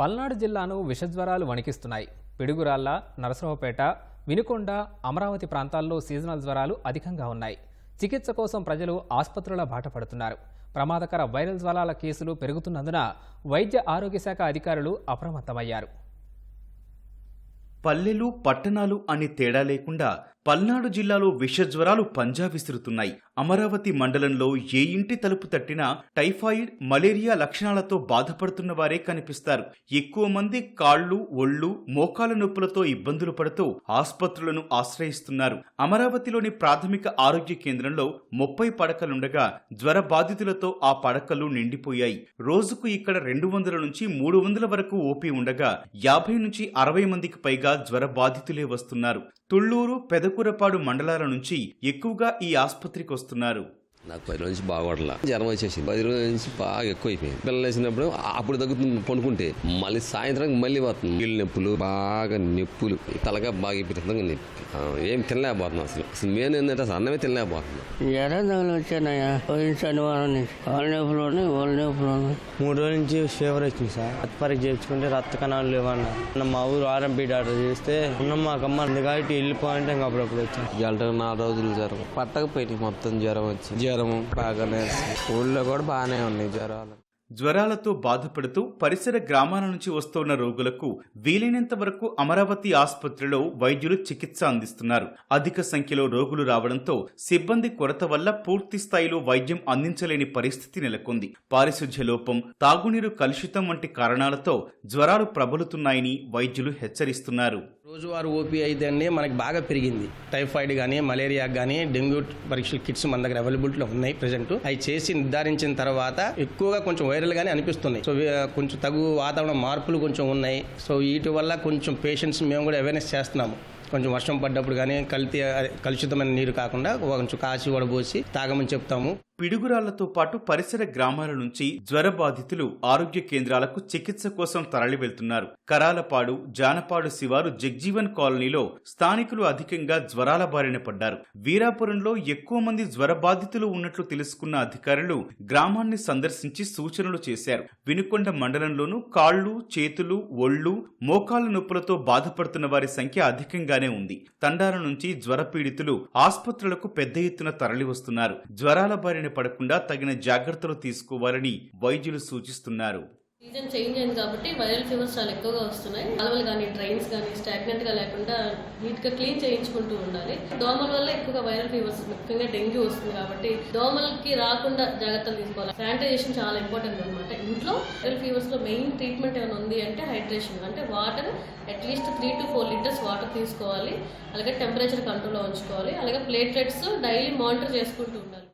పల్నాడు జిల్లాను విషజ్వరాలు వణికిస్తున్నాయి. పిడుగురాళ్ళ నరసరావుపేట వినుకొండ అమరావతి ప్రాంతాల్లో సీజనల్ జ్వరాలు అధికంగా ఉన్నాయి. చికిత్స కోసం ప్రజలు ఆసుపత్రుల బాట పడుతున్నారు. ప్రమాదకర వైరల్ జ్వరాల కేసులు పెరుగుతున్నందున వైద్య ఆరోగ్య శాఖ అధికారులు అప్రమత్తమయ్యారు. పల్లెలు పట్టణాలు అని తేడా లేకుండా పల్నాడు జిల్లాలో విషజ్వరాలు పంజా విసురుతున్నాయి. అమరావతి మండలంలో ఏ ఇంటి తలుపు తట్టినా టైఫాయిడ్ మలేరియా లక్షణాలతో బాధపడుతున్న వారే కనిపిస్తారు. ఎక్కువ మంది కాళ్ళు ఒళ్ళు మోకాల నొప్పులతో ఇబ్బందులు పడుతూ ఆసుపత్రులను ఆశ్రయిస్తున్నారు. అమరావతిలోని ప్రాథమిక ఆరోగ్య కేంద్రంలో ముప్పై పడకలుండగా జ్వర బాధితులతో ఆ పడకలు నిండిపోయాయి. రోజుకు ఇక్కడ రెండు వందల నుంచి మూడు వందల వరకు ఓపీ ఉండగా యాభై నుంచి అరవై మందికి పైగా జ్వర బాధితులే వస్తున్నారు. తుళ్ళూరు పెదకూరపాడు మండలాల నుంచి ఎక్కువగా ఈ ఆసుపత్రికి వస్తున్నారు. నాకు పది రోజు నుంచి బాగోడలా జ్వరం వచ్చేసింది. పది రోజుల నుంచి బాగా ఎక్కువ అయిపోయింది పిల్లలు వేసినప్పుడు అప్పుడు తగ్గుతుంది పనుకుంటే మళ్ళీ సాయంత్రం మళ్ళీ పోతుంది కీళ్ళ నొప్పులు బాగా నొప్పులు. తలగా బాగా విపరీతంగా నొప్పి. ఏం తినలేకపోతున్నాం అసలు. అసలు మెయిన్ ఏంటంటే అసలు అన్నమే తినలేకపోతున్నాం. జ్వరం తగులు వచ్చానయ్యా. పోయిన శనివారం నుంచి. కాళ్ళ నొప్పులు ఉన్నాయి ఒళ్ళు నొప్పులు ఉన్నాయి మూడు రోజుల నుంచి ఫీవర్ వచ్చింది సార్. రక్త పరీక్ష చేయించుకుంటే రక్త కణాలు లేవన్నారు. మా ఊరు ఆర్ఎంపీ డాక్టర్ చేస్తే ఉన్న మాకు అమ్మ ఉంది కాబట్టి వెళ్ళిపోయింటే ఇంకా అప్పుడప్పుడు వచ్చాను. జలటకు నాలుగు రోజులు జ్వరం. పట్టకపోయింది మొత్తం జ్వరం వచ్చి. జ్వరం బాగానే ఊళ్ళో కూడా బాగానే ఉన్నాయి జ్వరాలు. జ్వరాలతో బాధపడుతూ పరిసర గ్రామాల నుంచి వస్తున్న రోగులకు వీలైనంత వరకు అమరావతి ఆసుపత్రిలో వైద్యులు చికిత్స అందిస్తున్నారు. అధిక సంఖ్యలో రోగులు రావడంతో సిబ్బంది కొరత వల్ల పూర్తి స్థాయిలో వైద్యం అందించలేని పరిస్థితి నెలకొంది. పారిశుధ్య లోపం తాగునీరు కలుషితం వంటి కారణాలతో జ్వరాలు ప్రబలుతున్నాయని వైద్యులు హెచ్చరిస్తున్నారు. రోజువారు ఓపీ అయితే అండి మనకి బాగా పెరిగింది. టైఫాయిడ్ కానీ మలేరియా కానీ డెంగ్యూ పరీక్షల కిట్స్ మన దగ్గర అవైలబిలిటీలో ఉన్నాయి ప్రజెంట్. అవి చేసి నిర్ధారించిన తర్వాత ఎక్కువగా కొంచెం వైరల్ గానే అనిపిస్తున్నాయి. సో కొంచెం తగు వాతావరణ మార్పులు కొంచెం ఉన్నాయి. సో వీటి వల్ల కొంచెం పేషెంట్స్ మేము కూడా అవేర్నెస్ చేస్తున్నాము. కొంచెం వర్షం పడ్డప్పుడు కానీ కల్తీ కలుషితమైన నీరు కాకుండా కొంచెం కాచి వడబోసి తాగమని చెప్తాము. పిడుగురాళ్ళతో పాటు పరిసర గ్రామాల నుంచి జ్వర బాధితులు ఆరోగ్య కేంద్రాలకు చికిత్స కోసం తరలి వెళ్తున్నారు కరాలపాడు జానపాడు శివారు జగ్జీవన్ కాలనీలో స్థానికులు అధికంగా జ్వరాల బారిన పడ్డారు. వీరాపురంలో ఎక్కువ మంది జ్వర బాధితులు ఉన్నట్లు తెలుసుకున్న అధికారులు గ్రామాన్ని సందర్శించి సూచనలు చేశారు. వినుకొండ మండలంలోనూ కాళ్ళు చేతులు ఒళ్ళు మోకాళ్ళ నొప్పులతో బాధపడుతున్న వారి సంఖ్య అధికంగా అధికంగానే ఉంది. తండాల నుంచి జ్వర పీడితులు ఆసుపత్రులకు పెద్ద ఎత్తున తరలి వస్తున్నారు జ్వరాల బారిన పడకుండా తగిన జాగ్రత్తలు తీసుకోవాలని వైద్యులు సూచిస్తున్నారు. సీజన్ చేంజ్ అయింది కాబట్టి వైరల్ ఫీవర్స్ చాలా ఎక్కువగా వస్తున్నాయి. కాలువలు కానీ ట్రైన్స్ కానీ స్టాగ్నెంట్గా లేకుండా నీట్గా క్లీన్ చేయించుకుంటూ ఉండాలి. దోమల వల్ల ఎక్కువగా వైరల్ ఫీవర్స్ ముఖ్యంగా డెంగ్యూ వస్తుంది కాబట్టి దోమలకి రాకుండా జాగ్రత్తలు తీసుకోవాలి. శానిటైజేషన్ చాలా ఇంపార్టెంట్ అనమాట ఇంట్లో వైరల్ ఫీవర్స్లో మెయిన్ ట్రీట్మెంట్ ఏమైనా ఉంది అంటే హైడ్రేషన్. అంటే water at least three to four litres water తీసుకోవాలి. అలాగే టెంపరేచర్ కంట్రోల్లో ఉంచుకోవాలి. అలాగే ప్లేట్లెట్స్ డైలీ మానిటర్ చేసుకుంటూ ఉండాలి.